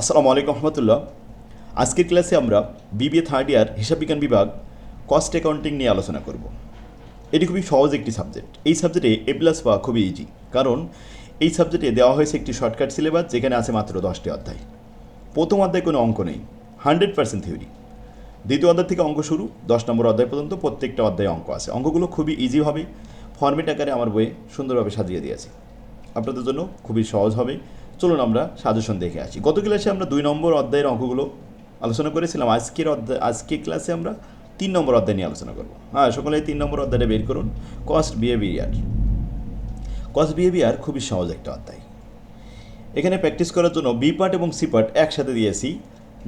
আসসালামু আলাইকুম রহমতুল্লাহ। আজকের ক্লাসে আমরা বিবিএ থার্ড ইয়ার হিসাব বিজ্ঞান বিভাগ কস্ট অ্যাকাউন্টিং নিয়ে আলোচনা করব। এটি খুবই সহজ একটি সাবজেক্ট এই সাবজেক্টে এ প্লাস পাওয়া খুবই ইজি কারণ এই সাবজেক্টে দেওয়া হয়েছে একটি শর্টকাট সিলেবাস যেখানে আছে মাত্র দশটি অধ্যায়। প্রথম অধ্যায় কোনো অঙ্ক নেই। হান্ড্রেড পার্সেন্ট থিওরি দ্বিতীয় অধ্যায় থেকে অঙ্ক শুরু। দশ নম্বর অধ্যায় পর্যন্ত প্রত্যেকটা অধ্যায়ে অঙ্ক আছে। অঙ্কগুলো খুবই ইজি হবে। ফর্মেট আকারে আমার বইয়ে সুন্দরভাবে সাজিয়ে দিয়েছি। আপনাদের জন্য খুবই সহজ হবে। চলুন আমরা সাজেশন দেখে আসি। গত ক্লাসে আমরা দুই নম্বর অধ্যায়ের অঙ্কগুলো আলোচনা করেছিলাম। আজকের অধ্যায় আজকের ক্লাসে আমরা তিন নম্বর অধ্যায় নিয়ে আলোচনা করব। হ্যাঁ সকলে তিন নম্বর অধ্যায়টা বের করুন। কস্ট বিহেভিয়ার কস্ট বিহেভিয়ার খুবই সহজ একটা অধ্যায়। এখানে প্র্যাকটিস করার জন্য বি পার্ট এবং সি পার্ট একসাথে দিয়েছি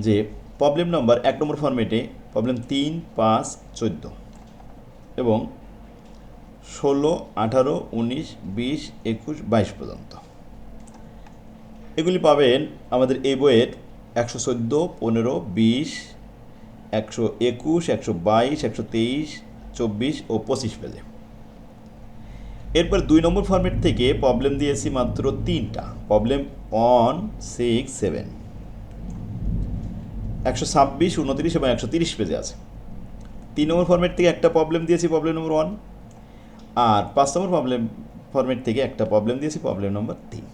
যে প্রবলেম নাম্বার এক নম্বর ফর্মেটে প্রবলেম তিন, পাঁচ, চোদ্দ এবং ষোলো, আঠারো, উনিশ, বিশ, একুশ, বাইশ পর্যন্ত। এগুলি পাবেন আমাদের এই বইয়ের একশো চোদ্দ, পনেরো, বিশ, একশো একুশ, একশো বাইশ, একশো তেইশ, চব্বিশ ও পঁচিশ পেজে এরপর দুই নম্বর ফর্মেট থেকে প্রবলেম দিয়েছি মাত্র তিনটা। প্রবলেম ওয়ান সিক্স সেভেন একশো ছাব্বিশ, উনত্রিশ এবং একশো তিরিশ পেজে আছে। তিন নম্বর ফর্মেট থেকে একটা প্রবলেম দিয়েছি প্রবলেম নম্বর ওয়ান আর পাঁচ নম্বর প্রবলেম ফর্মেট থেকে একটা প্রবলেম দিয়েছি প্রবলেম নম্বর তিন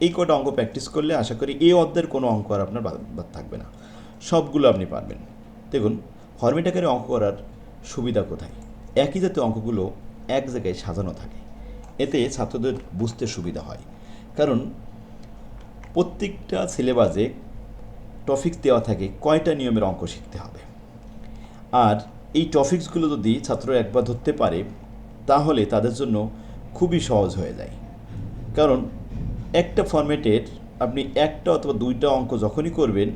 এই কটা অঙ্ক প্র্যাকটিস করলে আশা করি এই অধ্যায়ের কোনো অঙ্ক আর আপনার বাদ থাকবে না। সবগুলো আপনি পারবেন। দেখুন ফর্মেট আকারে অঙ্ক করার সুবিধা কোথায়? একই জাতীয় অঙ্কগুলো এক জায়গায় সাজানো থাকে। এতে ছাত্রদের বুঝতে সুবিধা হয়। কারণ প্রত্যেকটা সিলেবাসে টপিক্স দেওয়া থাকে কয়টা নিয়মের অঙ্ক শিখতে হবে। আর এই টপিক্সগুলো যদি ছাত্র একবার ধরতে পারে, তাহলে তাদের জন্য খুবই সহজ হয়ে যায়। কারণ একটা ফরম্যাটের আপনি একটা অথবা দুইটা অঙ্ক যখনই করবেন,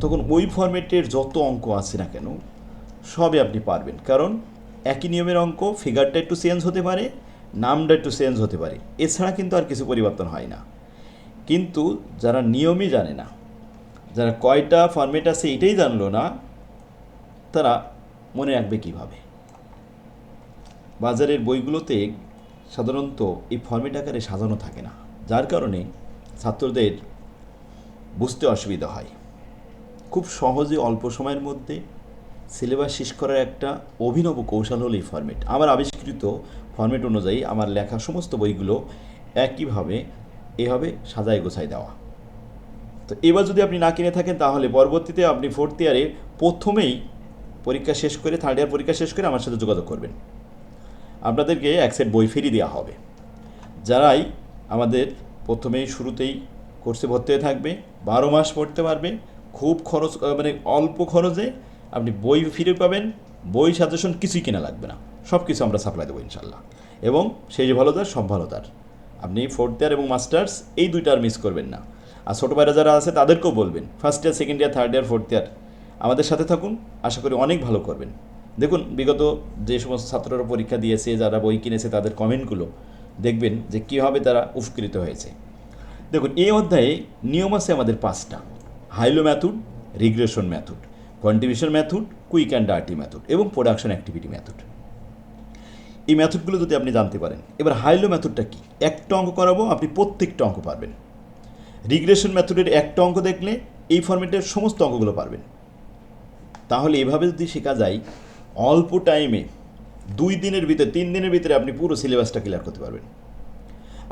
তখন ওই ফরম্যাটের যত অঙ্ক আছে না কেন, সবই আপনি পারবেন। কারণ একই নিয়মের অঙ্ক ফিগারটা একটু চেঞ্জ হতে পারে, নামটা একটু চেঞ্জ হতে পারে। এছাড়া কিন্তু আর কিছু পরিবর্তন হয় না। কিন্তু যারা নিয়মই জানে না, যারা কয়টা ফরম্যাট আছে এটাই জানলো না, তারা মনে রাখবে কীভাবে? বাজারের বইগুলোতে সাধারণত এই ফর্মেট আকারে সাজানো থাকে না। যার কারণে ছাত্রদের বুঝতে অসুবিধা হয়। খুব সহজে অল্প সময়ের মধ্যে সিলেবাস শেষ করার একটা অভিনব কৌশল হলো এই ফর্মেট আমার আবিষ্কৃত ফর্মেট অনুযায়ী আমার লেখা সমস্ত বইগুলো একইভাবে, এভাবে সাজায় গোছায় দেওয়া। তো এবার যদি আপনি না কিনে থাকেন, তাহলে পরবর্তীতে আপনি ফোর্থ ইয়ারে প্রথমেই পরীক্ষা শেষ করে থার্ড ইয়ার পরীক্ষা শেষ করে আমার সাথে যোগাযোগ করবেন। আপনাদেরকে এক সেট বই ফিরিয়ে দেওয়া হবে। যারাই আমাদের প্রথমেই শুরুতেই কোর্সে ভর্তি হয়ে থাকবে, বারো মাস পড়তে পারবে, খুব খরচ মানে অল্প খরচে আপনি বই ফিরে পাবেন, বই সাজেশন কিছুই কেনা লাগবে না সব কিছু আমরা সাপ্লাই দেবো ইনশাল্লাহ। এবং সেই যে ভালো তার সব ভালো তার আপনি ফোর্থ ইয়ার এবং মাস্টার্স এই দুইটা আর মিস করবেন না। আর ছোটো বাইরে যারা আছে, তাদেরকেও বলবেন first year second year third year fourth year আমাদের সাথে থাকুন, আশা করি অনেক ভালো করবেন। দেখুন, বিগত যে সমস্ত ছাত্ররা পরীক্ষা দিয়েছে, যারা বই কিনেছে, তাদের কমেন্টগুলো দেখবেন যে কীভাবে তারা উপকৃত হয়েছে। দেখুন, এই অধ্যায়ে নিয়ম আছে আমাদের পাঁচটা। High low method regression method contribution method quick and dirty method এবং প্রোডাকশন অ্যাক্টিভিটি ম্যাথুড এই ম্যাথডগুলো যদি আপনি জানতে পারেন, এবার হাইলো ম্যাথডটা কি? একটা অঙ্ক করাবো, আপনি প্রত্যেকটা অঙ্ক পারবেন। রিগ্রেশন ম্যাথডের একটা অঙ্ক দেখলে এই ফর্মেটের সমস্ত অঙ্কগুলো পারবেন। তাহলে এভাবে যদি শেখা যায়, অল্প টাইমে দুই দিনের ভিতরে, তিন দিনের ভিতরে আপনি পুরো সিলেবাসটা ক্লিয়ার করতে পারবেন।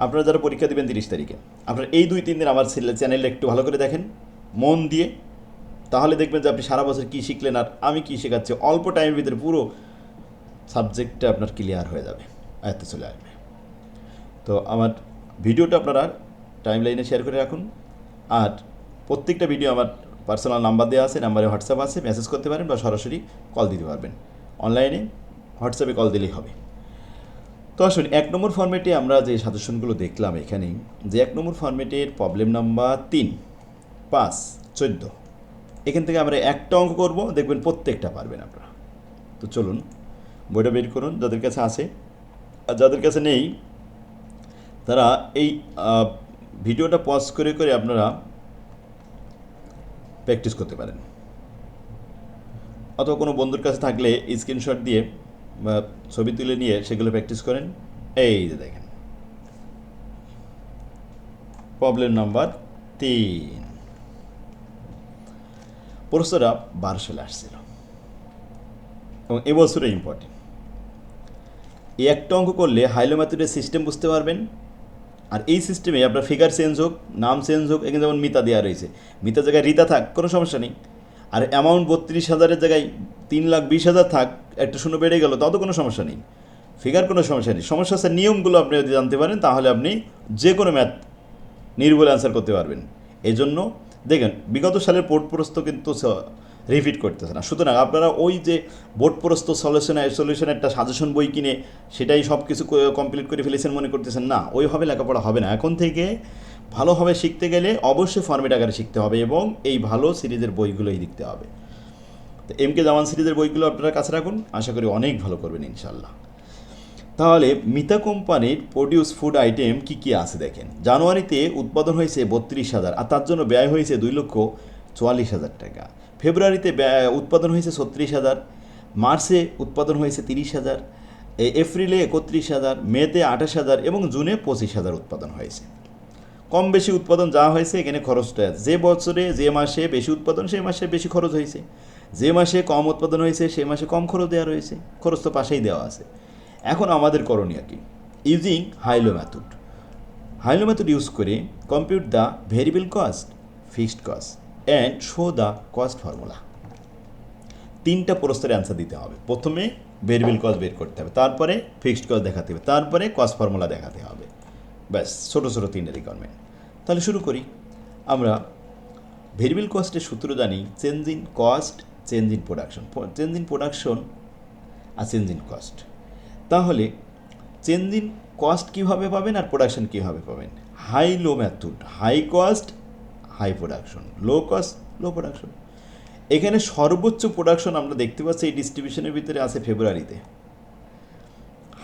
আপনারা যারা পরীক্ষা দেবেন তিরিশ তারিখে, আপনারা এই দুই, তিন দিন আমার চ্যানেলটা একটু ভালো করে দেখেন, মন দিয়ে, তাহলে দেখবেন যে আপনি সারা বছর কী শিখলেন আর আমি কী শেখাচ্ছি, অল্প টাইমের ভিতরে পুরো সাবজেক্টটা আপনার ক্লিয়ার হয়ে যাবে, আয়ত্তে চলে আসবে। তো আমার ভিডিওটা আপনারা টাইম লাইনে শেয়ার করে রাখুন, আর প্রত্যেকটা ভিডিও আমার পার্সোনাল নাম্বার দেওয়া আছে নাম্বারে হোয়াটসঅ্যাপ আছে মেসেজ করতে পারেন বা সরাসরি কল দিতে পারবেন। অনলাইনে হোয়াটসঅ্যাপে কল দিলেই হবে। তো আসুন, এক নম্বর ফর্মেটে আমরা যে সাজেশনগুলো দেখলাম এখানে যে এক নম্বর ফর্মেটের প্রবলেম নাম্বার তিন, পাঁচ, চোদ্দ, এখান থেকে আমরা একটা অঙ্ক করব, দেখবেন প্রত্যেকটা পারবেন আপনারা। তো চলুন, বইটা বের করুন, যাদের কাছে আছে, আর যাদের কাছে নেই, তারা এই ভিডিওটা পজ করে করে আপনারা প্র্যাকটিস করতে পারেন। অথবা কোনো বন্ধুর কাছে থাকলে স্ক্রিনশট দিয়ে ছবি তুলে নিয়ে সেগুলো প্র্যাকটিস করেন। এই যে দেখেন। প্রবলেম নাম্বার তিন। প্রশ্নটা বারো সালে আসছিল। এবং এবছরে ইম্পর্টেন্ট এই একটা অঙ্ক করলে হাইলো ম্যাথডের সিস্টেম বুঝতে পারবেন। আর এই সিস্টেমে আপনার ফিগার চেঞ্জ হোক, নাম চেঞ্জ হোক, এখানে যেমন মিতা দেওয়া রয়েছে। মিতা জায়গায় রিতা থাক, কোনো সমস্যা নেই। আর অ্যামাউন্ট বত্রিশ হাজারের জায়গায় তিন লাখ বিশ হাজার থাক, একটা শূন্য বেড়ে গেল, তাও তো কোনো সমস্যা নেই। ফিগার কোনো সমস্যা নেই। সমস্যা হচ্ছে নিয়মগুলো আপনি যদি জানতে পারেন, তাহলে আপনি যে কোনো ম্যাথ নির্ভুল অ্যান্সার করতে পারবেন। এই জন্য দেখেন, বিগত সালের বোর্ড প্রস্ত কিন্তু রিপিট করতেছে না। সুতরাং আপনারা ওই যে বোর্ড প্রস্ত সলিউশনে সলিউশন একটা সাজেশন বই কিনে সেটাই সব কিছু কমপ্লিট করে ফেলেছেন মনে করতেছেন, না, ওইভাবে লেখাপড়া হবে না। এখন থেকে ভালোভাবে শিখতে গেলে অবশ্যই ফর্মেট আকারে শিখতে হবে এবং এই ভালো সিরিজের বইগুলোই লিখতে হবে। তো এম কে জামান সিরিজের বইগুলো আপনারা কাছে রাখুন, আশা করি অনেক ভালো করবেন ইনশাল্লাহ তাহলে মিতা কোম্পানির প্রডিউস ফুড আইটেম কি কি আছে দেখেন। জানুয়ারিতে উৎপাদন হয়েছে বত্রিশ হাজার, আর তার জন্য ব্যয় হয়েছে দুই লক্ষ চুয়াল্লিশ হাজার টাকা। ফেব্রুয়ারিতে ব্যয়, উৎপাদন হয়েছে ছত্রিশ হাজার, মার্চে উৎপাদন হয়েছে তিরিশ হাজার এপ্রিলে একত্রিশ হাজার, মেতে আঠাশ হাজার এবং জুনে পঁচিশ হাজার উৎপাদন হয়েছে। কম বেশি উৎপাদন যা হয়েছে, এখানে খরচটা। যে বছরে, যে মাসে বেশি উৎপাদন, সেই মাসে বেশি খরচ হয়েছে। যে মাসে কম উৎপাদন হয়েছে, সেই মাসে কম খরচ দেওয়া রয়েছে। খরচ তো পাশেই দেওয়া আছে। এখন আমাদের করণীয় কি? Using high low method high low method use করে compute the variable cost fixed cost and show the cost formula তিনটা প্রশ্নের অ্যান্সার দিতে হবে। প্রথমে ভেরিয়েবল কস্ট বের করতে হবে, তারপরে ফিক্সড কস্ট দেখাতে হবে, তারপরে কস্ট ফর্মুলা দেখাতে হবে। ব্যাস, ছোটো ছোটো তিনটে রিকোয়ারমেন্ট তাহলে শুরু করি। আমরা ভেরিয়েবল কস্টের সূত্র জানি change in cost, change in production. Change in production R change in cost. তাহলে চেঞ্জ ইন কস্ট কীভাবে পাবেন আর প্রোডাকশন কীভাবে পাবেন? High low method high cost, high production. Low cost, low production. এখানে সর্বোচ্চ প্রোডাকশন আমরা দেখতে পাচ্ছি এই ডিস্ট্রিবিউশনের ভিতরে আছে ফেব্রুয়ারিতে।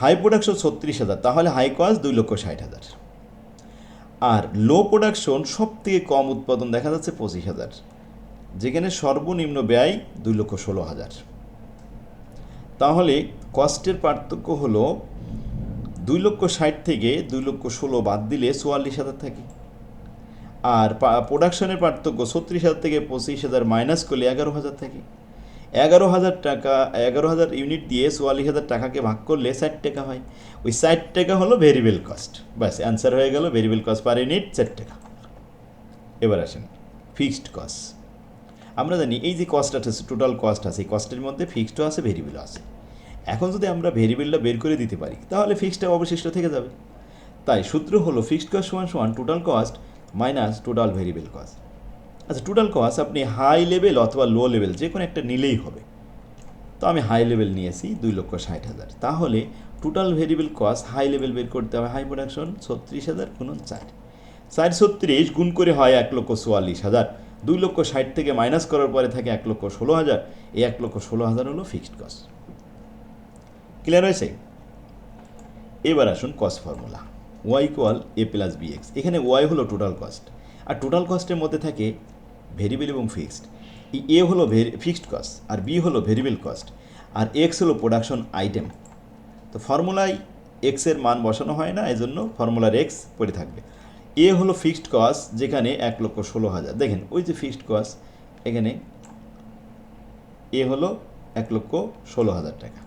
হাই প্রোডাকশন ছত্রিশ হাজার, তাহলে হাই কস্ট দুই লক্ষ ষাট হাজার। আর লো প্রোডাকশন সব থেকে কম উৎপাদন দেখা যাচ্ছে পঁচিশ হাজার, যেখানে সর্বনিম্ন ব্যয় দুই লক্ষ ষোলো হাজার। তাহলে কস্টের পার্থক্য হলো দুই লক্ষ ষাট থেকে দুই লক্ষ ষোলো বাদ দিলে চুয়াল্লিশ হাজার থাকে। আর প্রোডাকশনের পার্থক্য ছত্রিশ হাজার থেকে পঁচিশ হাজার মাইনাস করলে এগারো হাজার থাকে। এগারো হাজার টাকা, এগারো হাজার ইউনিট দিয়ে চুয়াল্লিশ হাজার টাকাকে ভাগ করলে ষাট টাকা হয়। ওই ষাট টাকা হলো ভেরিয়েবল কস্ট ব্যাস অ্যান্সার হয়ে গেল ভেরিয়েবল কস্ট পার ইউনিট ষাট টাকা। এবার আসেন ফিক্সড কস্ট আমরা জানি এই যে কস্ট আছে টোটাল কস্ট আছে, এই কস্টের মধ্যে ফিক্সডও আছে ভেরিয়েবলও আছে। এখন যদি আমরা ভেরিয়েবলটা বের করে দিতে পারি, তাহলে ফিক্সডটা অবশিষ্ট থেকে যাবে। তাই সূত্র হলো ফিক্সড কস্ট সমান সমান total cost minus total variable cost আচ্ছা টোটাল কস্ট আপনি হাই লেভেল অথবা লো লেভেল যে কোনো একটা নিলেই হবে। তো আমি হাই লেভেল নিয়েছি দুই লক্ষ ষাট হাজার। তাহলে total variable cost high level বের করতে হবে হাই প্রোডাকশন ছত্রিশ হাজার কোনো চার। চার ছত্রিশ গুণ করে হয় এক লক্ষ চুয়াল্লিশ হাজার। দুই লক্ষ ষাট থেকে মাইনাস করার পরে থাকে এক লক্ষ ষোলো হাজার। এই এক লক্ষ ষোলো হাজার হলো ফিক্সড কস্ট ক্লিয়ার হয়েছে? এবার আসুন cost formula Y equal A plus B X এখানে ওয়াই হলো টোটাল কস্ট আর টোটাল কস্টের মধ্যে থাকে ভেরিয়েবল এবং ফিক্সড এই এ হলো ফিক্সড কস্ট আর বি হলো ভেরিয়েবল কস্ট আর এক্স হলো প্রোডাকশন আইটেম তো ফর্মুলায় এক্সের মান বসানো হয় না এই জন্য ফর্মুলার এক্স পড়ে থাকবে। এ হলো ফিক্সড কস্ট যেখানে এক লক্ষ ষোলো হাজার। দেখেন, ওই যে ফিক্সড কস্ট এখানে এ হলো এক লক্ষ ষোলো হাজার টাকা।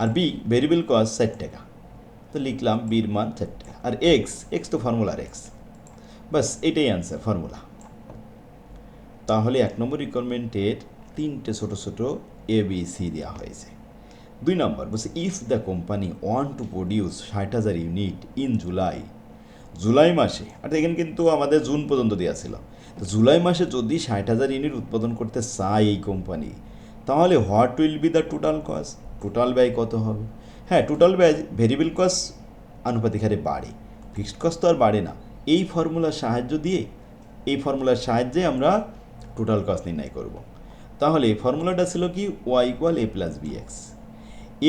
আর বি ভেরিয়েবল কস্ট ষাট টাকা। তো লিখলাম বির মান ষাট টাকা। আর এক্স এক্স তো ফর্মুলার এক্স বাস এটাই অ্যান্সার ফর্মুলা তাহলে এক নম্বর রিকোয়ারমেন্টের তিনটে ছোটো ছোটো এ বি সি দেওয়া হয়েছে। দুই নম্বর, বলছে if the company want to produce ষাট হাজার ইউনিট ইন জুলাই জুলাই মাসে, আর এখানে কিন্তু আমাদের জুন পর্যন্ত দেওয়া ছিল। তো জুলাই মাসে যদি ষাট হাজার ইউনিট উৎপাদন করতে চায় এই কোম্পানি তাহলে what will be the total cost total ব্যয় কত হবে? হ্যাঁ টোটাল ব্যয় ভেরিয়েবল কস্ট আনুপাতিক হারে বাড়ে। ফিক্সড কস্ট তো আর বাড়ে না। এই ফর্মুলার সাহায্য দিয়ে, এই ফর্মুলার সাহায্যে আমরা টোটাল কস্ট নির্ণয় করব। তাহলে ফর্মুলাটা ছিল কি? Y equal A plus B X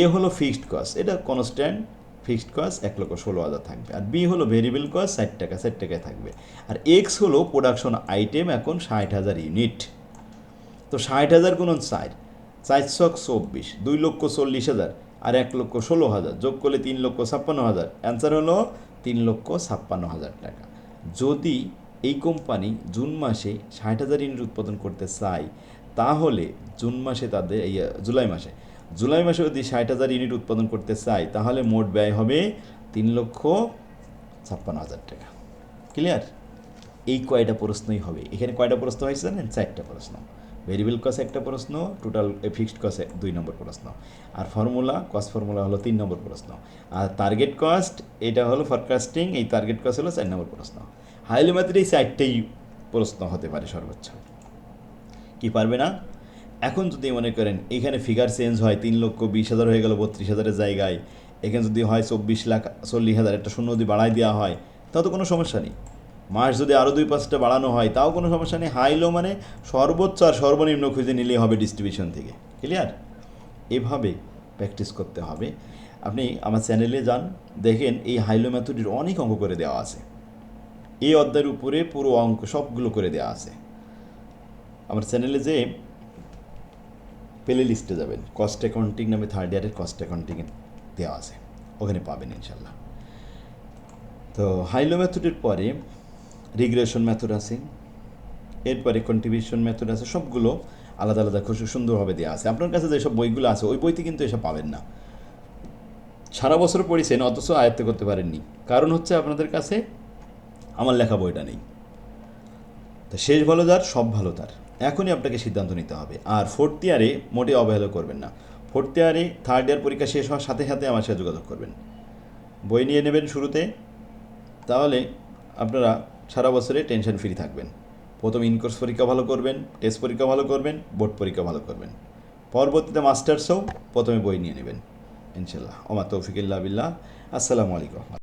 A হলো ফিক্সড কস্ট এটা কনস্ট্যান্ট ফিক্সড কস্ট এক লক্ষ ষোলো হাজার থাকবে। আর বি হলো ভেরিয়েবল কস্ট ষাট টাকা, ষাট টাকায় থাকবে। আর এক্স হলো প্রোডাকশন আইটেম এখন ষাট হাজার ইউনিট তো ষাট হাজার গুণ ষাট চারশো চব্বিশ, দুই লক্ষ চল্লিশ হাজার আর এক লক্ষ ষোলো হাজার, যোগ করলে তিন লক্ষ ছাপ্পান্ন হাজার। অ্যান্সার হলো তিন লক্ষ ছাপ্পান্ন হাজার টাকা। যদি এই কোম্পানি জুন মাসে ষাট হাজার ইউনিট উৎপাদন করতে চায়, তাহলে জুন মাসে তাদের, এই, জুলাই মাসে জুলাই মাসে যদি ষাট হাজার ইউনিট উৎপাদন করতে চাই তাহলে মোট ব্যয় হবে তিন লক্ষ ছাপ্পান্ন হাজার টাকা। ক্লিয়ার এই কয়টা প্রশ্নই হবে। এখানে কয়টা প্রশ্ন হয়েছে জানেন? চারটা প্রশ্ন। ভেরিয়েবল কস একটা প্রশ্ন টোটাল ফিক্সড কস দুই নম্বর প্রশ্ন। আর ফর্মুলা কস ফর্মুলা হলো তিন নম্বর প্রশ্ন। আর টার্গেট কস্ট এটা হলো ফরকাস্টিং এই টার্গেট কস্ট হলো চার নম্বর প্রশ্ন। হাইলি ম্যাথের এই চারটেই প্রশ্ন হতে পারে সর্বোচ্চ। কি পারবে না? এখন যদি মনে করেন এখানে ফিগার চেঞ্জ হয় তিন লক্ষ বিশ হাজার হয়ে গেল বত্রিশ হাজারের জায়গায়, এখানে যদি হয় চব্বিশ লাখ চল্লিশ হাজার একটা শূন্য যদি বাড়াই দেওয়া হয়, তাও তো কোনো সমস্যা নেই। মাস যদি আরও দুই পাঁচটা বাড়ানো হয়, তাও কোনো সমস্যা নেই। হাইলো মানে সর্বোচ্চ আর সর্বনিম্ন খুঁজে নিলেই হবে ডিস্ট্রিবিউশন থেকে। ক্লিয়ার এভাবে প্র্যাকটিস করতে হবে। আপনি আমার চ্যানেলে যান, দেখেন এই হাইলো মেথডের অনেক অঙ্ক করে দেওয়া আছে। এই অধ্যায়ের উপরে পুরো অঙ্ক সবগুলো করে দেওয়া আছে। আমার চ্যানেলে যে প্লে লিস্টে যাবেন কস্ট অ্যাকাউন্টিং নামে থার্ড ইয়ারের কস্ট অ্যাকাউন্টিং দেওয়া আছে। ওখানে পাবেন ইনশাল্লাহ। তো হাইলো মেথডের পরে রিগ্রেশন মেথড আছে, এরপরে কন্ট্রিবিউশন মেথড আছে, সবগুলো আলাদা আলাদা খুব সুন্দরভাবে দেওয়া আছে। আপনার কাছে যেসব বইগুলো আছে, ওই বইতে কিন্তু এসব পাবেন না। সারা বছর পড়েছেন, অথচ আয়ত্ত করতে পারেননি। কারণ হচ্ছে আপনাদের কাছে আমার লেখা বইটা নেই। তো শেষ ভালো যার সব ভালো তার। এখনই আপনাকে সিদ্ধান্ত নিতে হবে। আর ফোর্থ ইয়ারে মোটে অবহেলা করবেন না। ফোর্থ ইয়ারে থার্ড ইয়ার পরীক্ষা শেষ হওয়ার সাথে সাথে আমার সাথে যোগাযোগ করবেন। বই নিয়ে নেবেন শুরুতে। তাহলে আপনারা সারা বছরে টেনশন ফ্রি থাকবেন। প্রথম ইনকোর্স পরীক্ষা ভালো করবেন টেস্ট পরীক্ষা ভালো করবেন বোর্ড পরীক্ষা ভালো করবেন। পরবর্তীতে মাস্টার্সও প্রথমে বই নিয়ে নেবেন। ইনশাল্লাহ ওমা তৌফিকুল্লাহ বিল্লাহ। আসসালামু আলাইকুম।